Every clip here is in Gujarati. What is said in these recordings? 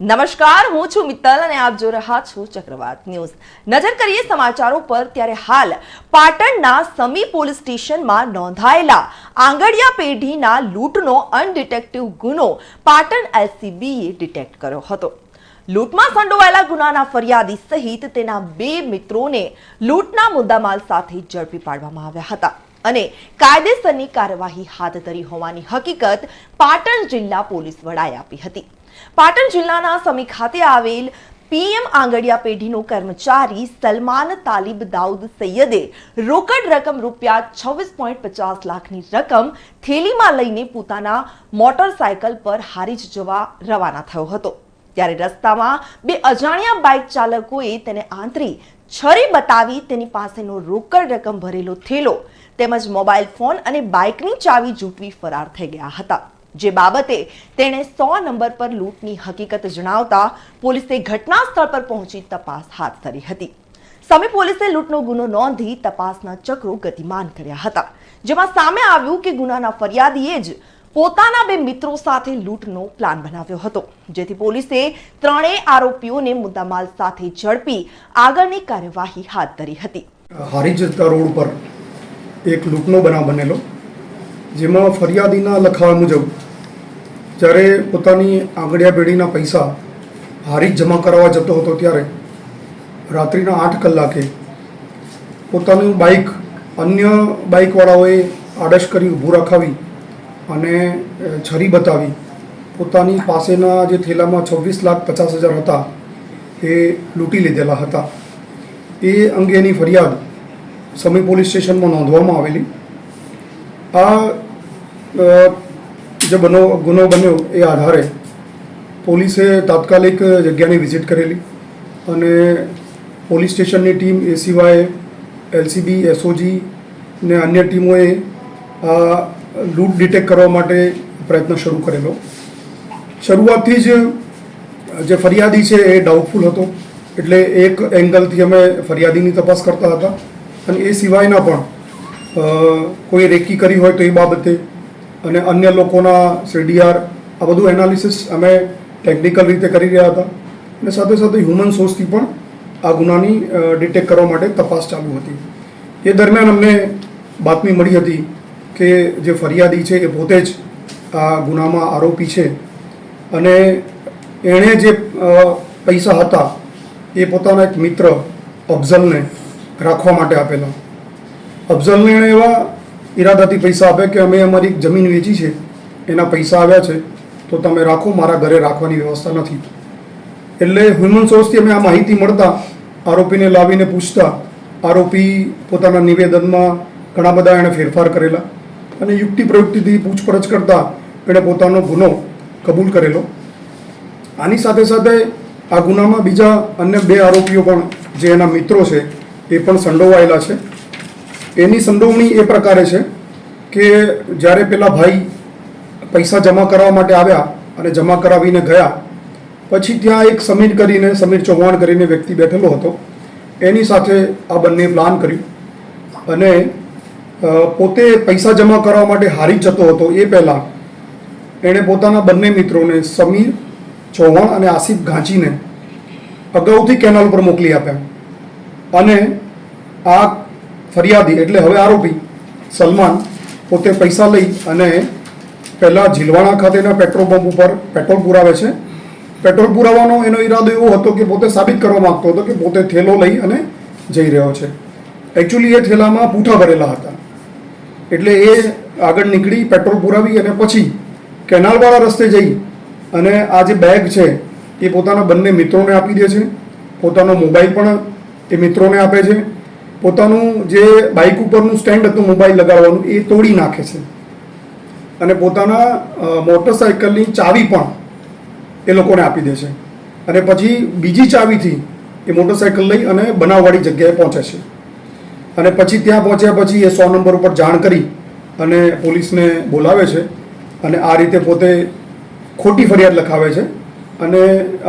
નમસ્કાર, હું છું મિત્તલ અને આપ જો રહ્યા છો ચક્રવાત ન્યૂઝ. નજર કરીએ સમાચારો પર, ત્યારે હાલ પાટણના સમી પોલીસ સ્ટેશનમાં નોંધાયેલા આંગડિયા પેઢીના લૂંટનો અનડિટેક્ટિવ ગુનો પાટણ એલસીબીએ ડિટેક્ટ કર્યો હતો. લૂંટમાં સંડોવાયેલા ગુનાના ફરિયાદી સહિત તેના બે મિત્રોને લૂંટના મુદ્દામાલ સાથે ઝડપી પાડવામાં આવ્યા હતા અને કાયદેસરની કાર્યવાહી હાથ ધરી હોવાની હકીકત પાટણ જિલ્લા પોલીસ વડાએ આપી હતી. પાટણ જિલ્લાના સમી ખાતે આવેલ પીએમ આંગડિયા પેઢીનો કર્મચારી સલમાન તાલિબ દાઉદ સૈયદે રોકડ રકમ રૂપિયા છવ્વીસ પોઈન્ટ પચાસ લાખની રકમ થેલીમાં લઈને પોતાના મોટરસાયકલ પર હારીજ જવા રવાના થયો હતો. ત્યારે રસ્તામાં બે અજાણ્યા બાઇક ચાલકોએ તેને આંતરી છરી બતાવી તેની પાસેનો રોકડ રકમ ભરેલો થેલો તેમજ મોબાઈલ ફોન અને બાઇકની ચાવી જૂટવી ફરાર થઈ ગયા હતા. જે બાબતે તેણે સો નંબર પર લૂંટની હકીકત જણાવતા પોલીસે ઘટના સ્થળ પર પહોંચી તપાસ હાથ ધરી હતી. સામે પોલીસે લૂંટનો ગુનો નોંધી તપાસના ચક્રો ગતિમાન કર્યા હતા, જેમાં સામે આવ્યું કે ગુનાના ફરિયાદીએ જ પોતાના બે મિત્રો સાથે લૂંટનો પ્લાન બનાવ્યો હતો, જેથી પોલીસે ત્રણેય આરોપીઓને મુદ્દામાલ સાથે ઝડપી આગળની કાર્યવાહી હાથ ધરી હતી. હારીજતા રોડ પર એક લૂંટનો બનાવ બનેલો, જેમાં ફરિયાદીના લખાવા મુજબ જ્યારે પોતાની આંગળિયા પેઢીના પૈસા હારી જમા કરાવવા જતો હતો ત્યારે રાત્રિના આઠ કલાકે પોતાનું બાઇક અન્ય બાઇકવાળાઓએ આડશ કરી ઊભું રખાવી અને છરી બતાવી. પોતાની પાસેના જે થેલામાં છવ્વીસ લાખ પચાસ હજાર હતા એ લૂંટી લીધેલા હતા. એ અંગેની ફરિયાદ સમી પોલીસ સ્ટેશનમાં નોંધવામાં આવેલી. આ જે બનો, ગુનો બન્યો એ આધારે પોલીસે તાત્કાલિક જગ્યાની વિઝિટ કરેલી અને પોલીસ સ્ટેશનની ટીમ એ સિવાય એલસીબી, એસઓજી ને અન્ય ટીમોએ આ લૂંટ ડિટેક્ટ કરવા માટે પ્રયત્ન શરૂ કરેલો. શરૂઆતથી જ જે ફરિયાદી છે એ ડાઉટફુલ હતો, એટલે એક એંગલથી અમે ફરિયાદીની તપાસ કરતા હતા. અને એ સિવાયના પણ કોઈ રેકી કરી હોય તો એ બાબતે અને અન્ય લોકોના સીડીઆર, આ બધું એનાલિસિસ અમે ટેકનિકલ રીતે કરી રહ્યા હતા. અને સાથે સાથે હ્યુમન સોર્સથી પણ આ ગુનાની ડિટેક્ટ કરવા માટે તપાસ ચાલુ હતી. એ દરમિયાન અમને બાતમી મળી હતી કે જે ફરિયાદી છે એ પોતે જ આ ગુનામાં આરોપી છે. અને એણે જે પૈસા હતા એ પોતાના એક મિત્ર અફઝલને રાખવા માટે આપેલા. અફઝલને એણે એવા ઈરાદાથી પૈસા આપ્યા કે અમે અમારી જમીન વેચી છે, એના પૈસા આવ્યા છે, તો તમે રાખો, મારા ઘરે રાખવાની વ્યવસ્થા નથી. એટલે હ્યુમન સોર્સથી અમે આ માહિતી મળતા, આરોપીને લાવીને પૂછતા, આરોપી પોતાના નિવેદનમાં ઘણા બધા એણે ફેરફાર કરેલા અને યુક્તિ પ્રયુક્તિથી પૂછપરછ કરતા એણે પોતાનો ગુનો કબૂલ કરેલો. આની સાથે સાથે આ ગુનામાં બીજા અન્ય બે આરોપીઓ પણ, જે એના મિત્રો છે, એ પણ સંડોવાયેલા છે. એની સંડોવણી એ પ્રકારે છે કે જ્યારે પેલા ભાઈ પૈસા જમા કરાવવા માટે આવ્યા અને જમા કરાવીને ગયા, પછી ત્યાં એક સમીર કરીને, સમીર ચૌહાણ કરીને વ્યક્તિ બેઠેલો હતો. એની સાથે આ બંને પ્લાન કર્યું અને પોતે પૈસા જમા કરાવવા માટે હારી જતો હતો એ પહેલાં. એણે પોતાના બંને મિત્રોને સમીર ચૌહાણ અને આસિફ ઘાંચીને અગાઉથી કેનાલ પર મોકલી આપ્યા. અને આ ફરિયાદી એટલે હવે આરોપી સલમાન પોતે પૈસા લઈ અને પહેલાં ઝીલવાણા ખાતેના પેટ્રોલ પંપ ઉપર પેટ્રોલ પુરાવે છે. પેટ્રોલ પુરાવાનો એનો ઈરાદો એવો હતો કે પોતે સાબિત કરવા માગતો હતો કે પોતે થેલો લઈ અને જઈ રહ્યો છે. એકચ્યુઅલી એ થેલામાં પૂઠા ભરેલા હતા. એટલે એ આગળ નીકળી પેટ્રોલ પુરાવી અને પછી કેનાલવાળા રસ્તે જઈ અને આ જે બેગ છે એ પોતાના બંને મિત્રોને આપી દે છે. પોતાનો મોબાઈલ પણ એ મિત્રોને આપે છે. પોતાનું જે બાઇક ઉપરનું સ્ટેન્ડ હતું મોબાઈલ લગાડવાનું, એ તોડી નાખે છે. અને પોતાના મોટરસાયકલની ચાવી પણ એ લોકોને આપી દે છે. અને પછી બીજી ચાવીથી એ મોટરસાઇકલ લઈ અને બનાવવાળી જગ્યાએ પહોંચે છે. અને પછી ત્યાં પહોંચ્યા પછી એ સો નંબર ઉપર જાણ કરી અને પોલીસને બોલાવે છે અને આ રીતે પોતે ખોટી ફરિયાદ લખાવે છે. અને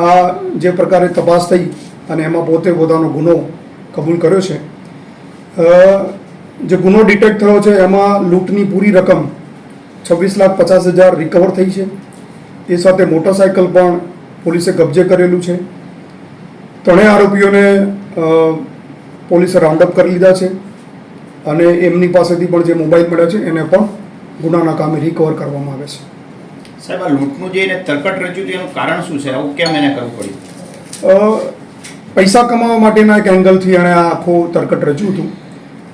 આ જે પ્રકારે તપાસ થઈ અને એમાં પોતે પોતાનો ગુનો કબૂલ કર્યો છે જે ગુનો ડિટેક્ટ થયો છે એમાં લૂંટની પૂરી રકમ છવ્વીસ લાખ પચાસ હજાર રિકવર થઈ છે. એ સાથે મોટરસાયકલ પણ પોલીસે કબજે કરેલું છે. ત્રણેય આરોપીઓને પોલીસે રાઉન્ડ અપ કરી લીધા છે અને એમની પાસેથી પણ જે મોબાઈલ મળ્યા છે એને પણ ગુનાના કામે રિકવર કરવામાં આવે છે. સાહેબ આ લૂંટનું જે એને તરકટ રચ્યું એનું કારણ શું છે? આવું કેમ એને કરવું પડ્યું? પૈસા કમાવા માટેના એક એંગલથી એણે આ આખું તરકટ રચ્યું હતું.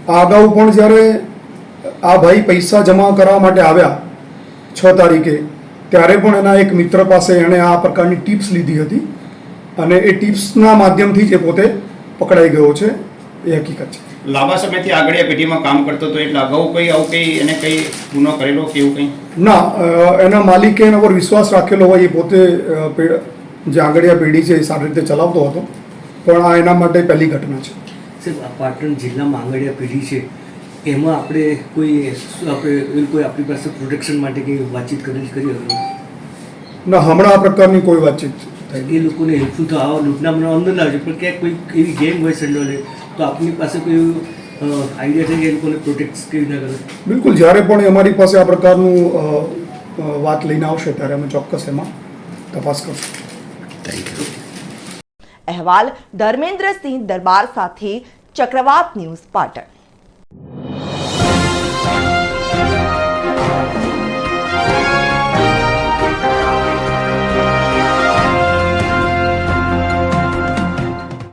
આ અગાઉ પણ જ્યારે આ ભાઈ પૈસા જમા કરવા માટે આવ્યા છ તારીખે ત્યારે પણ એના એક મિત્ર પાસે એણે આ પ્રકારની ટિપ્સ લીધી હતી અને એ ટિપ્સના માધ્યમથી જ એ પોતે પકડાઈ ગયો છે. એ હકીકત છે. લાંબા સમયથી આગળિયા પેઢીમાં કામ કરતો હતો એટલે અગાઉ કંઈ આવું કંઈ એને કંઈ ગુનો કરેલો કે એવું કંઈ? ના એના માલિકે એના પર વિશ્વાસ રાખેલો હોય એ પોતે જે આંગળીયા પેઢી છે એ સારી રીતે ચલાવતો હતો. પણ આ એના માટે પહેલી ઘટના છે. સાહેબ આ પાટણ જિલ્લામાં આંગળીયા પેઢી છે એમાં આપણે કોઈ આપણે કોઈ આપણી પાસે પ્રોટેક્શન માટે કંઈ વાતચીત કરી કરી હતી ના હમણાં આ પ્રકારની કોઈ વાતચીત થઈ એ લોકોને હેલ્પફુલ તો આવા લૂંટના મને અંદર ના આવે પણ ક્યાંક કોઈ એવી ગેમ હોય સંડોલે તો આપની પાસે કોઈ આઈડિયા છે કે એ લોકોને પ્રોટેક્ટ કેવી રીતના કરે? બિલકુલ જ્યારે પણ અમારી પાસે આ પ્રકારનું વાત લઈને આવશે ત્યારે અમે ચોક્કસ એમાં તપાસ કરશું. અહેવાલ ધર્મેન્દ્રસિંહ દરબાર સાથે ચક્રવાત ન્યૂઝ પાટણ.